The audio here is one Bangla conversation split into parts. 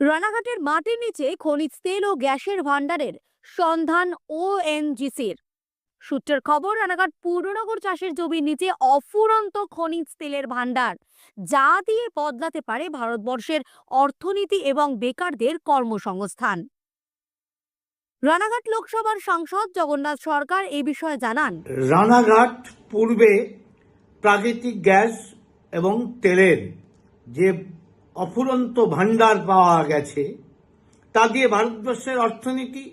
রানাঘাটের মাটির নিচে খনিজ তেল ও গ্যাসের ভাণ্ডারের সন্ধান ওএনজিসির। সূত্রের খবর, রানাঘাট পূর্ণনগর চাষের জমির নিচে অফুরন্ত খনিজ তেলের ভাণ্ডার, যা দিয়ে বদলাতে পারে ভারতবর্ষের অর্থনীতি এবং বেকারদের কর্মসংস্থান। রানাঘাট লোকসভার সাংসদ জগন্নাথ সরকার এ বিষয়ে জানান, রানাঘাট পূর্বে প্রাকৃতিক গ্যাস এবং তেলের যে অফুরন্ত ভাণ্ডার পাওয়া গেছে। তা দিয়ে ভারতবর্ষের অর্থনীতি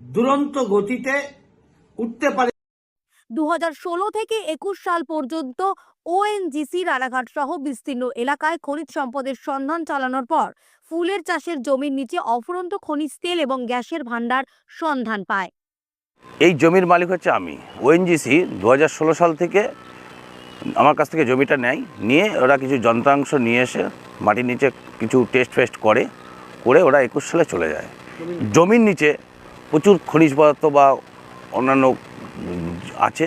দুরন্ত গতিতে উঠতে পারে। দু থেকে একুশ সাল পর্যন্ত ওএনজিসি রানাঘাট সহ বিস্তীর্ণ এলাকায় খনিজ সম্পদের সন্ধান চালানোর পর ফুলের চাষের জমির নিচে অফুরন্ত খনিজ তেল এবং গ্যাসের ভাণ্ডার সন্ধান পায়। এই জমির মালিক হচ্ছে আমি। ওএনজিসি দু হাজার ষোলো সাল থেকে আমার কাছ থেকে জমিটা নেয়, নিয়ে ওরা কিছু যন্ত্রাংশ নিয়ে এসে মাটির নিচে কিছু টেস্ট ফেস্ট করে করে ওরা একুশ সালে চলে যায়। জমির নিচে প্রচুর খনিজ পদার্থ বা অন্যান্য আছে।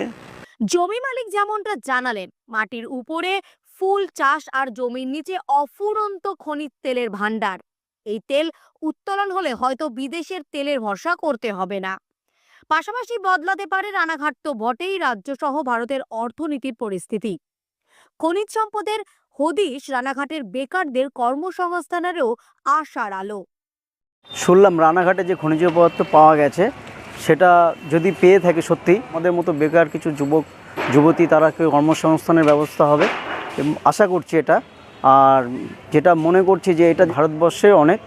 জমি মালিক যেমনটা জানালেন, মাটির উপরে ফুল চাষ আর জমির নিচে অফুরন্ত খনিজ তেলের ভাণ্ডার। এই তেল উত্তোলন হলে হয়তো বিদেশের তেলের ভরসা করতে হবে না। পাশাপাশি বদলাতে পারে রানাঘাট তো বটেই রাজ্য সহ ভারতের অর্থনীতির পরিস্থিতি। খনিজ সম্পদের হদিশ রানাঘাটের বেকারদের কর্মসংস্থানেরও আশার আলো। শুনলাম রানাঘাটে যে খনিজ পদার্থ পাওয়া গেছে, সেটা যদি পেয়ে থাকে সত্যি, আমাদের মতো বেকার কিছু যুবক, যুবতী, তারা কর্মসংস্থানের ব্যবস্থা হবে? আশা করছি এটা। আর যেটা মনে করছি যে এটা ভারতবর্ষে অনেক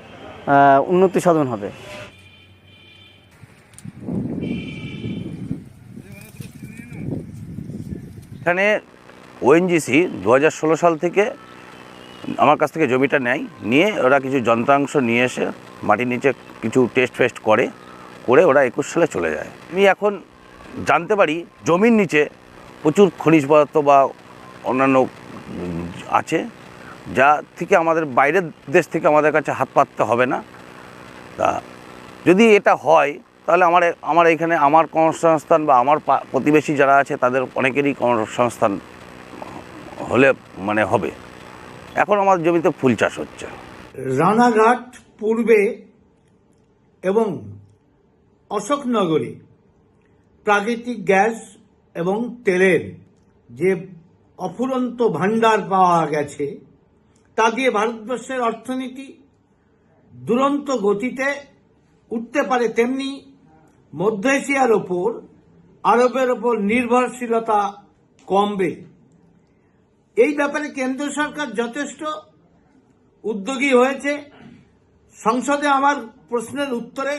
উন্নতি সাধন হবে। এখানে ওএনজিসি দু সাল থেকে আমার কাছ থেকে জমিটা নেয়। নিয়ে ওরা কিছু যন্ত্রাংশ নিয়ে এসে মাটির নিচে কিছু টেস্ট ফেস্ট করে করে ওরা একুশ সালে চলে যায়। আমি এখন জানতে পারি জমির নিচে প্রচুর খনিজ পদার্থ বা অন্যান্য আছে, যা থেকে আমাদের বাইরের দেশ থেকে আমাদের কাছে হাত পাততে হবে না। তা যদি এটা হয় তাহলে আমার আমার এখানে আমার কর্মসংস্থান বা আমার প্রতিবেশী যারা আছে তাদের অনেকেরই কর্মসংস্থান হলে মানে হবে। এখন আমার জমিতে ফুল চাষ হচ্ছে। রানাঘাট পূর্বে এবং অশোকনগরে প্রাকৃতিক গ্যাস এবং তেলের যে অফুরন্ত ভাণ্ডার পাওয়া গেছে, তা দিয়ে ভারতবর্ষের অর্থনীতি দুরন্ত গতিতে উঠতে পারে তেমনি মধ্য এশিয়ার ওপর আরবের ওপর নির্ভরশীলতা কমবে। এই ব্যাপারে কেন্দ্র সরকার যথেষ্ট উদ্যোগী হয়েছে। সংসদে আমার প্রশ্নের উত্তরে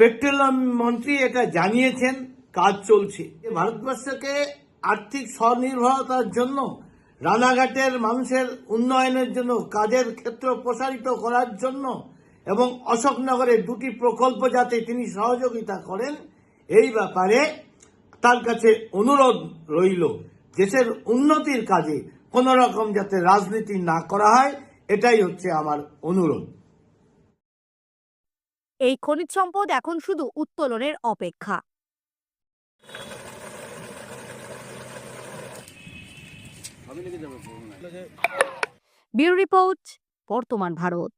পেট্রোলিয়াম মন্ত্রী এটা জানিয়েছেন, কাজ চলছে। ভারতবর্ষকে আর্থিক স্বনির্ভরতার জন্য, রানাঘাটের মানুষের উন্নয়নের জন্য, কাজের ক্ষেত্র প্রসারিত করার জন্য এবং অশোকনগরের দুটি প্রকল্প যাতে তিনি সহযোগিতা করেন, এই ব্যাপারে তার কাছে অনুরোধ রইল। দেশের উন্নতির কাজে কোন রকম যাতে রাজনীতি না করা হয়, এটাই হচ্ছে আমার অনুরোধ। এই খনিজ সম্পদ এখন শুধু উত্তোলনের অপেক্ষা। ব্যুরো রিপোর্ট, বর্তমান ভারত।